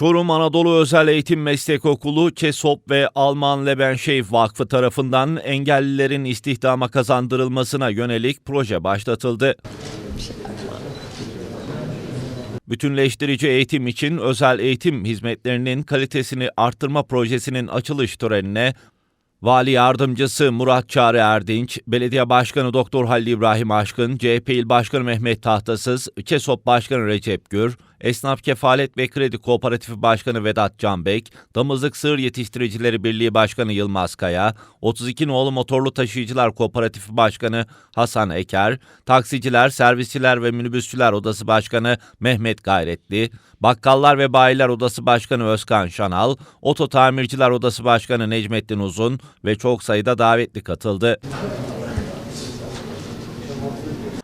Çorum Anadolu Özel Eğitim Meslek Okulu, KESOP ve Alman Lebenşehir Vakfı tarafından engellilerin istihdama kazandırılmasına yönelik proje başlatıldı. Bütünleştirici eğitim için özel eğitim hizmetlerinin kalitesini arttırma projesinin açılış törenine Vali Yardımcısı Murat Çağrı Erdinç, Belediye Başkanı Doktor Halil İbrahim Aşkın, CHP İl Başkanı Mehmet Tahtasız, KESOP Başkanı Recep Gür, Esnaf Kefalet ve Kredi Kooperatifi Başkanı Vedat Canbek, Damızlık Sığır Yetiştiricileri Birliği Başkanı Yılmaz Kaya, 32 nolu Motorlu Taşıyıcılar Kooperatifi Başkanı Hasan Eker, Taksiciler, Servisçiler ve Minibüsçüler Odası Başkanı Mehmet Gayretli, Bakkallar ve Bayiler Odası Başkanı Özkan Şanal, Oto Tamirciler Odası Başkanı Necmettin Uzun ve çok sayıda davetli katıldı.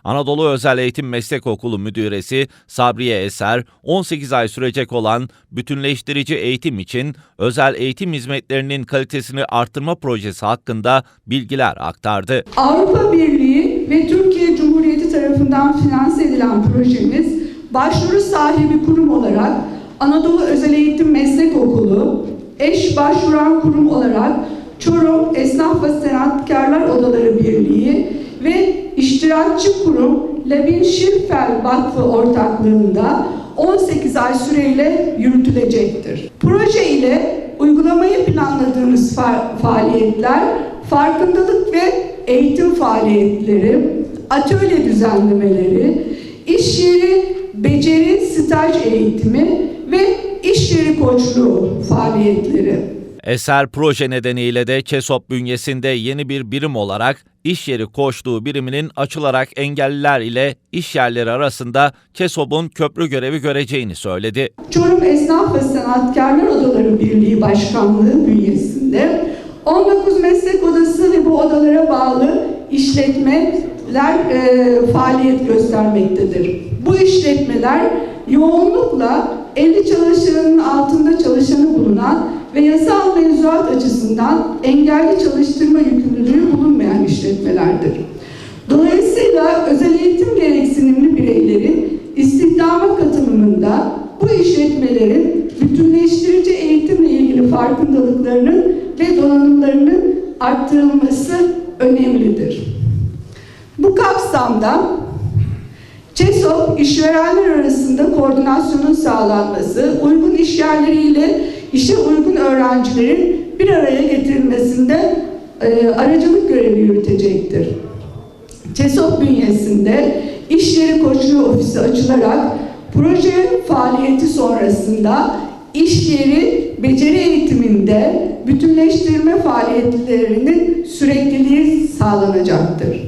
Anadolu Özel Eğitim Meslek Okulu Müdüresi Sabriye Eser, 18 ay sürecek olan bütünleştirici eğitim için özel eğitim hizmetlerinin kalitesini artırma projesi hakkında bilgiler aktardı. Avrupa Birliği ve Türkiye Cumhuriyeti tarafından finanse edilen projemiz başvuru sahibi kurum olarak Anadolu Özel Eğitim Meslek Okulu, eş başvuran kurum olarak Çorum Esnaf ve Sanatkarlar Odaları Birliği ve iştirakçı kurum Levin Şirfel Vakfı ortaklığında 18 ay süreyle yürütülecektir. Proje ile uygulamayı planladığımız fa- faaliyetler farkındalık ve eğitim faaliyetleri, atölye düzenlemeleri, iş yeri beceri staj eğitimi ve iş yeri koçluğu faaliyetleri. Eser proje nedeniyle de KESOP bünyesinde yeni bir birim olarak iş yeri koçluğu biriminin açılarak engelliler ile iş yerleri arasında KESOP'un köprü görevi göreceğini söyledi. Çorum Esnaf ve Sanatkarlar Odaları Birliği Başkanlığı bünyesinde 19 meslek odası ve bu odalara bağlı işletmeler e, faaliyet göstermektedir. Bu işletmeler yoğunlukla 50 çalışanın altında çalışanı bulunan ve yasal mevzuat açısından engelli çalıştırma yükümlülüğü bulunmayan işletmelerdir. Dolayısıyla özel eğitim gereksinimli bireylerin istihdama katılımında bu işletmelerin bütünleştirici eğitimle ilgili farkındalıklarının ve donanımlarının arttırılması önemlidir. Bu kapsamda CESOP işverenler arasında koordinasyonun sağlanması, uygun iş yerleriyle işe uygun öğrencilerin bir araya getirilmesinde e, aracılık görevi yürütecektir. CESOP bünyesinde iş yeri koçluğu ofisi açılarak proje faaliyeti sonrasında iş yeri beceri eğitiminde bütünleştirme faaliyetlerinin sürekliliği sağlanacaktır.